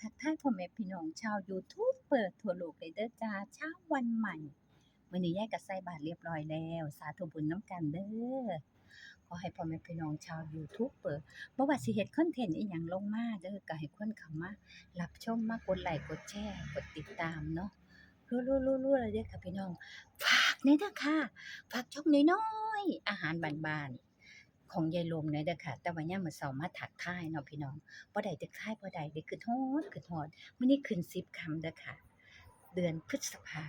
ทักทายพ่อแม่พี่น้องชาวยูทูบเปิดทั่วโลกเลยเด้อจ้าเช้าวันใหม่มื้อนี้ยายก็ใส่บาตรเรียบร้อยแล้ว สาธุบุญน้ำกันเด้อขอให้พ่อแม่พี่น้องชาวยูทูบเปิดบ่ว่าสิเฮ็ดคอนเทนต์อีหยังลงมาเด้อก็ให้คนเข้ามารับชมมากดไลค์กดแชร์กดติดตามเนาะรัวๆๆๆเลยเด้อค่ะพี่น้องฝากหน่อยเด้อค่ะฝากช่องน้อยๆอาหารบ้านๆ ของยายลมหน่อยเด้อค่ะ แต่ว่ายามมื้อเช้ามาทักทายเนาะพี่น้องบ่ได้เด็กทายบ่ได้เด็กขึ้นฮอดขึ้นฮอดมื้อนี้ขึ้น10ค่ำเด้อค่ะ เดือนพฤษภา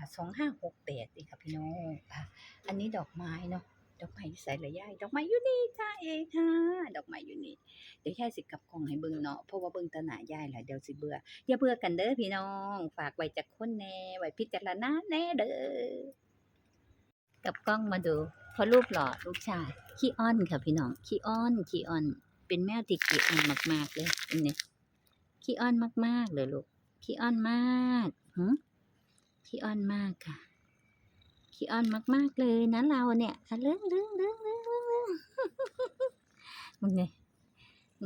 2568นี่ค่ะพี่น้องค่ะอันนี้ดอกไม้เนาะดอกไม้อยู่ไสล่ะยายดอกไม้อยู่นี่จ้าเองค่ะดอกไม้อยู่นี่เดี๋ยวยายสิกลับกล้องให้เบิ่งเนาะเพราะว่าเบิ่งตาหนายายแล้วเดี๋ยวสิเบื่ออย่าเบื่อกันเด้อพี่น้อง ฝากไว้จักคนแหน่ไว้พิจารณาแน่เด้อกับกล้องมาดู พอรูปหล่อลูกชายขี้อ้อนค่ะพี่น้องขี้อ้อนขี้อ้อน เป็นแมวที่ขี้อ้อนมาก ๆ เลยอันนี้ขี้อ้อนมาก ๆ เลยลูกขี้อ้อนมากหืมขี้อ้อนมากค่ะขี้อ้อนมาก ๆ เลยนะเราเนี่ยเรื่องเรื่องเรื่องเรื่องเรื่องเรื่องมึงเนี่ย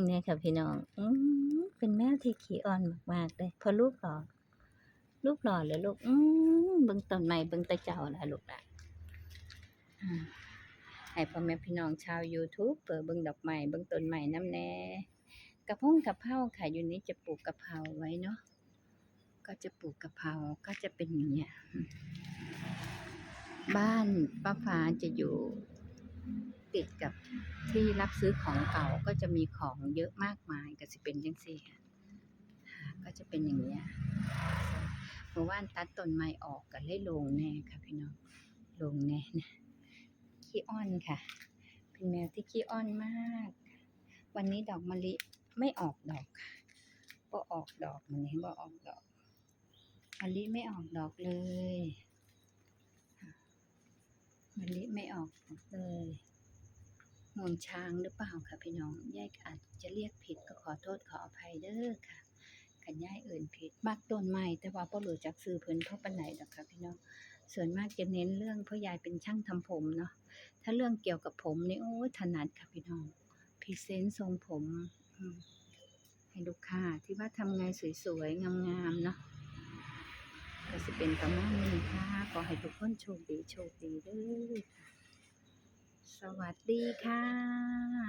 เนี่ยค่ะพี่น้องอืเป็นแมวที่ขี้อ้อนมากๆเลยพอลูกหล่อลูกหล่อเลยลูกอืมเบิ่งต้นไม้เบิ่งตะเจ้าละลูกละ ให้พ่อแม่พี่น้องชาว YouTube เปิดเบิ่งดอกไม้เบิ่งต้นไม้น้ำแน่กระพงกระเพราค่ะอยู่นี้จะปลูกกระเพราไว้เนาะก็จะปลูกกระเพราก็จะเป็นอย่างเงี้ยบ้านป้าฟ้าจะอยู่ติดกับที่รับซื้อของเก่าก็จะมีของเยอะมากมายก็สิเป็นจังซี่ค่ะก็จะเป็นอย่างเงี้ยเมื่อวานตัดต้นไม้ออกก็เลยโลงแน่ค่ะพี่น้องโลงแน่นะ ขี้อ้อนค่ะ เป็นแมวที่ขี้อ้อนมาก วันนี้ดอกมะลิไม่ออกดอกค่ะบ่ออกดอกมันนี้บ่ออกดอกมะลิไม่ออกดอกเลยมะลิไม่ออกดอกเลยมูลช้างหรือเปล่าค่ะพี่น้องยายอาจจะเรียกผิดก็ขอโทษขออภัยเด้อค่ะ กันย่ายเอื่นผิดมักต้นไม้แต่ว่าบ่รู้จักซื้อเพิ่นเท่าะปานไหนดอกค่ะพี่น้องส่วนมากจะเน้นเรื่องพราะยายเป็นช่างทำผมเนาะถ้าเรื่องเกี่ยวกับผมนี่โอ้ยถนัดค่ะพี่น้องพรีเซนต์ทรงผมให้ลูกค้าที่ว่าทำไงสวยๆงามๆเนาะก็จะเป็นประมาณนี้ค่ะขอให้ทุกคนโชคดีโชคดีด้อค่ะสวัสดีค่ะ